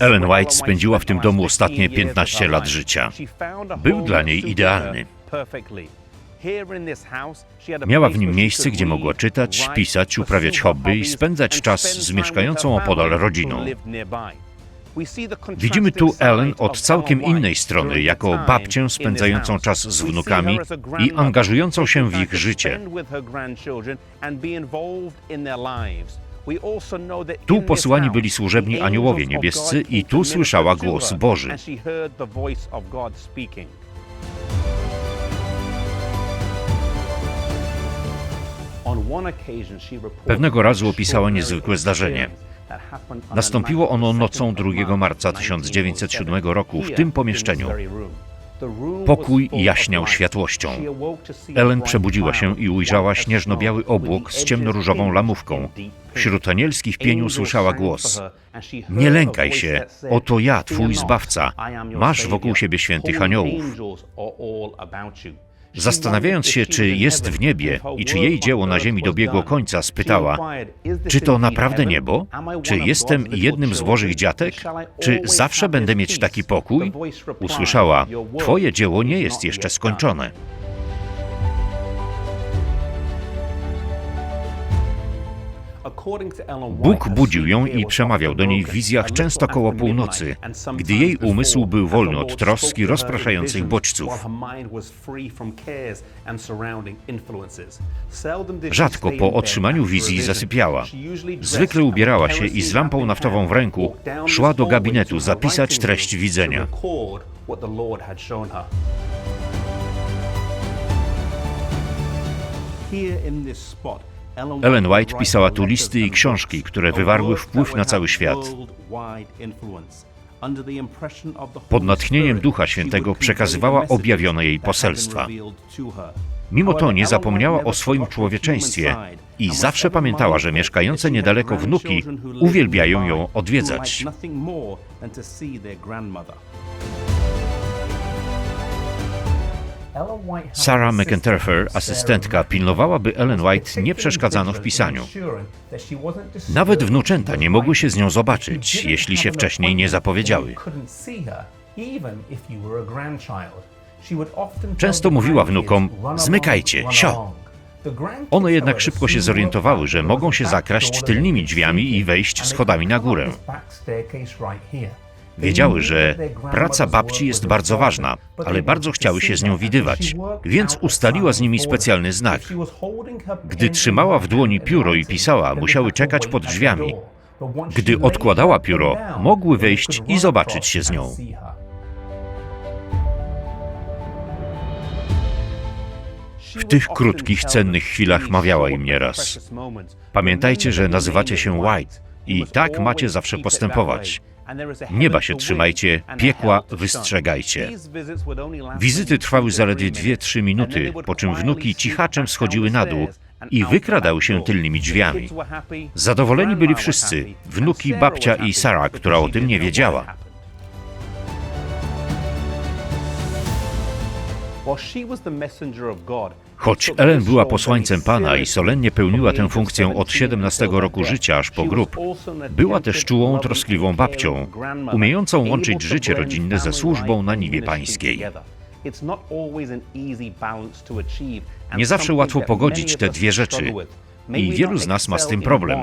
Ellen White spędziła w tym domu ostatnie 15 lat życia. Był dla niej idealny. Miała w nim miejsce, gdzie mogła czytać, pisać, uprawiać hobby i spędzać czas z mieszkającą opodal rodziną. Widzimy tu Ellen od całkiem innej strony, jako babcię spędzającą czas z wnukami i angażującą się w ich życie. Tu posłani byli służebni aniołowie niebiescy i tu słyszała głos Boży. Pewnego razu opisała niezwykłe zdarzenie. Nastąpiło ono nocą 2 marca 1907 roku w tym pomieszczeniu. Pokój jaśniał światłością. Ellen przebudziła się i ujrzała śnieżno-biały obłok z ciemnoróżową lamówką. Wśród anielskich pieni usłyszała głos. Nie lękaj się, oto ja, twój zbawca. Masz wokół siebie świętych aniołów. Zastanawiając się, czy jest w niebie i czy jej dzieło na ziemi dobiegło końca, spytała: Czy to naprawdę niebo? Czy jestem jednym z Bożych dziatek? Czy zawsze będę mieć taki pokój? Usłyszała: Twoje dzieło nie jest jeszcze skończone. Bóg budził ją i przemawiał do niej w wizjach często koło północy, gdy jej umysł był wolny od troski rozpraszających bodźców. Rzadko po otrzymaniu wizji zasypiała. Zwykle ubierała się i z lampą naftową w ręku szła do gabinetu zapisać treść widzenia. Ellen White pisała tu listy i książki, które wywarły wpływ na cały świat. Pod natchnieniem Ducha Świętego przekazywała objawione jej poselstwa. Mimo to nie zapomniała o swoim człowieczeństwie i zawsze pamiętała, że mieszkające niedaleko wnuki uwielbiają ją odwiedzać. Sarah McIntyre, asystentka, pilnowała, by Ellen White nie przeszkadzano w pisaniu. Nawet wnuczęta nie mogły się z nią zobaczyć, jeśli się wcześniej nie zapowiedziały. Często mówiła wnukom: Zmykajcie, sio! One jednak szybko się zorientowały, że mogą się zakraść tylnymi drzwiami i wejść schodami na górę. Wiedziały, że praca babci jest bardzo ważna, ale bardzo chciały się z nią widywać, więc ustaliła z nimi specjalny znak. Gdy trzymała w dłoni pióro i pisała, musiały czekać pod drzwiami. Gdy odkładała pióro, mogły wejść i zobaczyć się z nią. W tych krótkich, cennych chwilach mawiała im nieraz. Pamiętajcie, że nazywacie się White i tak macie zawsze postępować. Nieba się trzymajcie, piekła wystrzegajcie. Wizyty trwały zaledwie 2-3 minuty, po czym wnuki cichaczem schodziły na dół i wykradały się tylnymi drzwiami. Zadowoleni byli wszyscy, wnuki, babcia i Sara, która o tym nie wiedziała. Choć Ellen była posłańcem Pana i solennie pełniła tę funkcję od 17 roku życia aż po grób, była też czułą, troskliwą babcią, umiejącą łączyć życie rodzinne ze służbą na niwie pańskiej. Nie zawsze łatwo pogodzić te dwie rzeczy i wielu z nas ma z tym problem.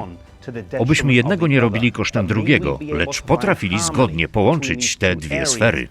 Obyśmy jednego nie robili kosztem drugiego, lecz potrafili zgodnie połączyć te dwie sfery.